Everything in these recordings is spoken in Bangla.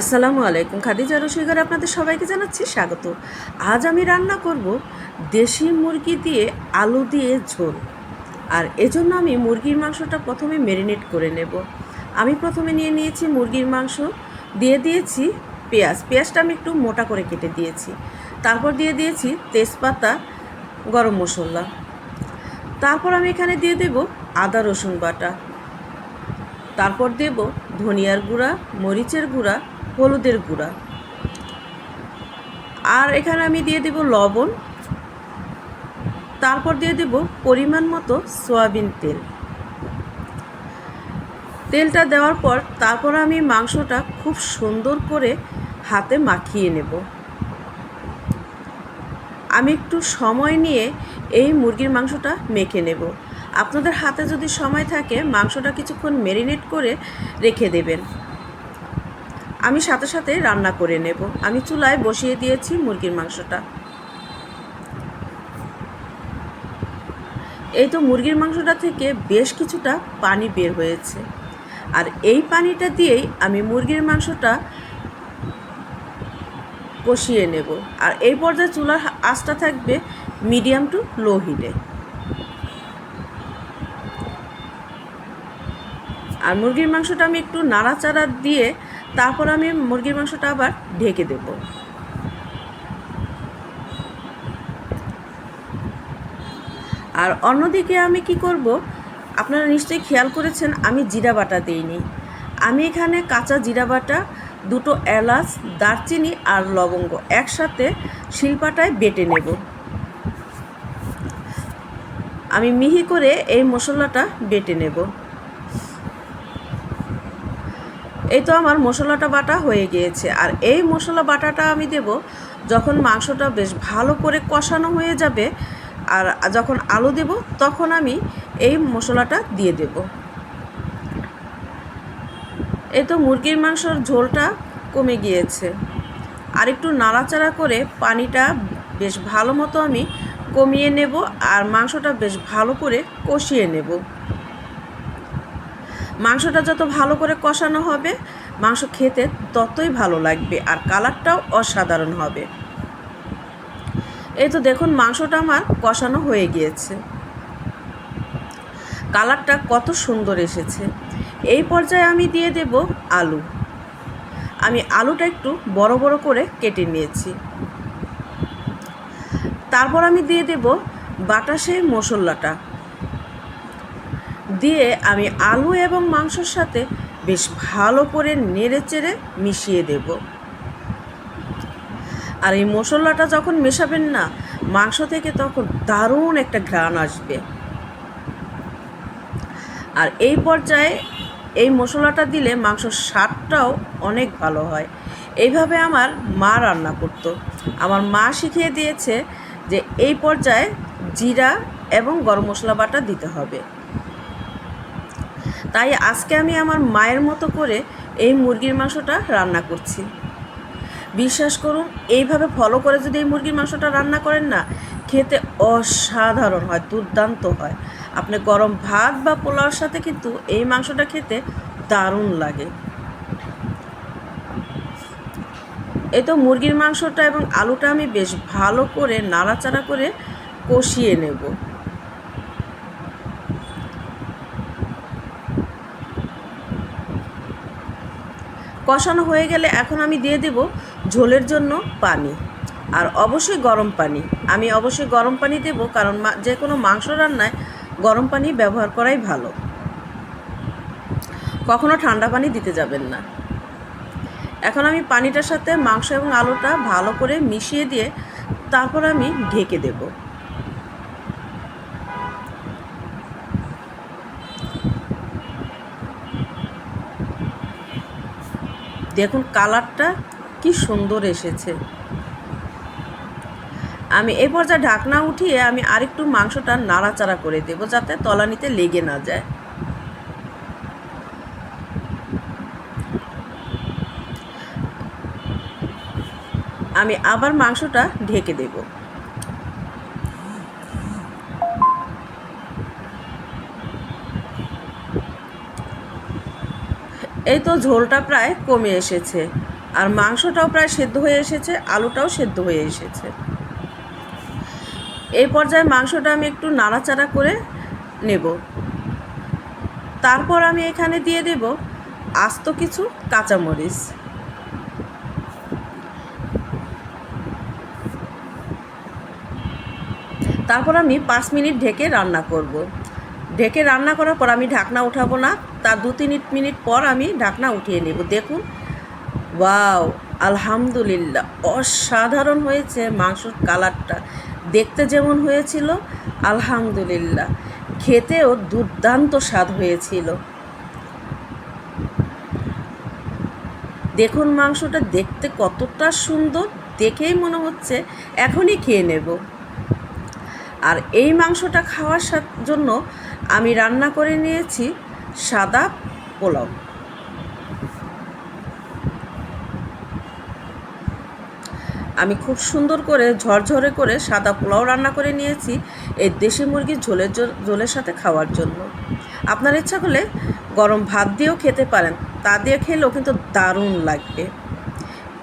আসসালামু আলাইকুম, খাদিজা রসিগার আপনাদের সবাইকে জানাচ্ছি স্বাগত। আজ আমি রান্না করব দেশি মুরগি দিয়ে আলু দিয়ে ঝোল। আর এজন্য আমি মুরগির মাংসটা প্রথমে ম্যারিনেট করে নেব। আমি প্রথমে নিয়ে নিয়েছি মুরগির মাংস, দিয়ে দিয়েছি পেঁয়াজ। পেঁয়াজটা আমি একটু মোটা করে কেটে দিয়েছি। তারপর দিয়ে দিয়েছি তেজপাতা, গরম মশলা। তারপর আমি এখানে দিয়ে দেব আদা, রসুন বাটা। তারপর দেব ধনিয়ার গুঁড়া, মরিচের গুঁড়া হলুদের গুঁড়া। আর এখানে আমি দিয়ে দেব লবণ। তারপর দিয়ে দেব পরিমাণ মতো সয়াবিন তেল। তেলটা দেওয়ার পর তারপর আমি মাংসটা খুব সুন্দর করে হাতে মাখিয়ে নেব। আমি একটু সময় নিয়ে এই মুরগির মাংসটা মেখে নেব। আপনাদের হাতে যদি সময় থাকে, মাংসটা কিছুক্ষণ মেরিনেট করে রেখে দেবেন। আমি সাথে সাথে রান্না করে নেব। আমি চুলায় বসিয়ে দিয়েছি মুরগির মাংসটা। এই তো মুরগির মাংসটা থেকে বেশ কিছুটা পানি বের হয়েছে। আর এই পানিটা দিয়েই আমি মুরগির মাংসটা কষিয়ে নেব। আর এই পর্যায়ে চুলার আঁচটা থাকবে মিডিয়াম টু লো হিটে। আর মুরগির মাংসটা আমি একটু নাড়াচাড়া দিয়ে তারপর আমি মুরগির মাংসটা আবার ঢেকে দেব। আর অন্যদিকে আমি কি করব, আপনারা নিশ্চয়ই খেয়াল করেছেন, আমি জিরা বাটা দিইনি। আমি এখানে কাঁচা জিরা বাটা, দুটো এলাচ, দারচিনি আর লবঙ্গ একসাথে শিলপাটায় বেটে নেব। আমি মিহি করে এই মশলাটা বেটে নেব। এই তো আমার মশলাটা বাটা হয়ে গিয়েছে। আর এই মশলা বাটাটা আমি দেব যখন মাংসটা বেশ ভালো করে কষানো হয়ে যাবে, আর যখন আলু দেব তখন আমি এই মশলাটা দিয়ে দেব। এই তো মুরগির মাংসর ঝোলটা কমে গিয়েছে। আর একটু নাড়াচাড়া করে পানিটা বেশ ভালো মতো আমি কমিয়ে নেব, আর মাংসটা বেশ ভালো করে কষিয়ে নেব। মাংসটা যত ভালো করে কষানো হবে, মাংস খেতে ততই ভালো লাগবে আর কালারটাও অসাধারণ হবে। এই তো দেখুন মাংসটা আমার কষানো হয়ে গিয়েছে। কালারটা কত সুন্দর এসেছে। এই পর্যায়ে আমি দিয়ে দেব আলু। আমি আলুটা একটু বড় বড় করে কেটে নিয়েছি। তারপর আমি দিয়ে দেব বাটাসের মশলাটা। দিয়ে আমি আলু এবং মাংসর সাথে বেশ ভালো করে নেড়ে চেড়ে মিশিয়ে দেব। আর এই মশলাটা যখন মেশাবেন না, মাংস থেকে তখন দারুণ একটা ঘ্রাণ আসবে। আর এই পর্যায়ে এই মশলাটা দিলে মাংসর স্বাদটাও অনেক ভালো হয়। এইভাবে আমার মা রান্না করতো। আমার মা শিখিয়ে দিয়েছে যে এই পর্যায়ে জিরা এবং গরম মশলা বাটা দিতে হবে। তাই আজকে আমি আমার মায়ের মতো করে এই মুরগির মাংসটা রান্না করছি। বিশ্বাস করুন, এইভাবে ফলো করে যদি এই মুরগির মাংসটা রান্না করেন না, খেতে অসাধারণ হয়, দুর্দান্ত হয়। আপনি গরম ভাত বা পোলাওর সাথে কিন্তু এই মাংসটা খেতে দারুণ লাগে। এই তো মুরগির মাংসটা এবং আলুটা আমি বেশ ভালো করে নাড়াচাড়া করে কষিয়ে নেব। কষানো হয়ে গেলে এখন আমি দিয়ে দেব ঝোলের জন্য পানি। আর অবশ্যই গরম পানি। আমি অবশ্যই গরম পানি দেব কারণ যে কোনো মাংস রান্নায় গরম পানি ব্যবহার করাই ভালো। কখনো ঠান্ডা পানি দিতে যাবেন না। এখন আমি পানিটার সাথে মাংস এবং আলুটা ভালো করে মিশিয়ে দিয়ে তারপর আমি ঢেকে দেব। দেখুন কালারটা কি সুন্দর এসেছে। আমি এই পর্যায়ে ঢাকনা উঠিয়ে আমি আরেকটু মাংসটা নাড়াচাড়া করে দেব যাতে তলানিতে লেগে না যায়। আমি আবার মাংসটা ঢেকে দেব। এই তো ঝোলটা প্রায় কমে এসেছে। আর মাংসটাও প্রায় সেদ্ধ হয়ে এসেছে, আলুটাও সেদ্ধ হয়ে এসেছে। এই পর্যায়ে মাংসটা আমি একটু নাড়াচাড়া করে নেব। তারপর আমি এখানে দিয়ে দেব আস্ত কিছু কাঁচামরিচ। তারপর আমি পাঁচ মিনিট ঢেকে রান্না করব। ঢেকে রান্না করার পর আমি ঢাকনা উঠাবো না। তার দু তিন মিনিট পর আমি ঢাকনা উঠিয়ে নেব। দেখুন, ওয়াও, আলহামদুলিল্লাহ, অসাধারণ হয়েছে মাংসর কালারটা। দেখতে যেমন হয়েছিল, আলহামদুলিল্লাহ, খেতেও দুর্দান্ত স্বাদ হয়েছিল। দেখুন মাংসটা দেখতে কতটা সুন্দর, দেখেই মনে হচ্ছে এখনই খেয়ে নেব। আর এই মাংসটা খাওয়ার জন্য আমি রান্না করে নিয়েছি সাদা পোলাও। আমি খুব সুন্দর করে ঝরঝরে করে সাদা পোলাও রান্না করে নিয়েছি এই দেশি মুরগির ঝোলের ঝোলের সাথে খাওয়ার জন্য। আপনার ইচ্ছা করলে গরম ভাত দিয়েও খেতে পারেন, তা দিয়ে খেলেও কিন্তু দারুণ লাগবে।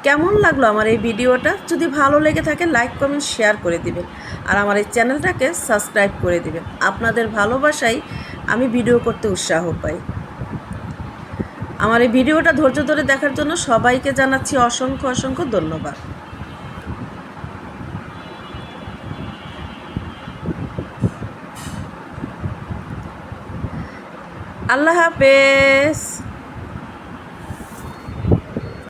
কেমন লাগল আমার এই ভিডিওটা? যদি ভালো লেগে থাকে লাইক কমেন্ট শেয়ার করে দিবেন। আর আমার এই চ্যানেলটাকে সাবস্ক্রাইব করে দিবেন। আপনাদের ভালোবাসাই আমি ভিডিও করতে উৎসাহ পাই। আমার এই ভিডিওটা ধৈর্য ধরে দেখার জন্য সবাইকে জানাচ্ছি অসংখ্য অসংখ্য ধন্যবাদ। আল্লাহ হাফেজ।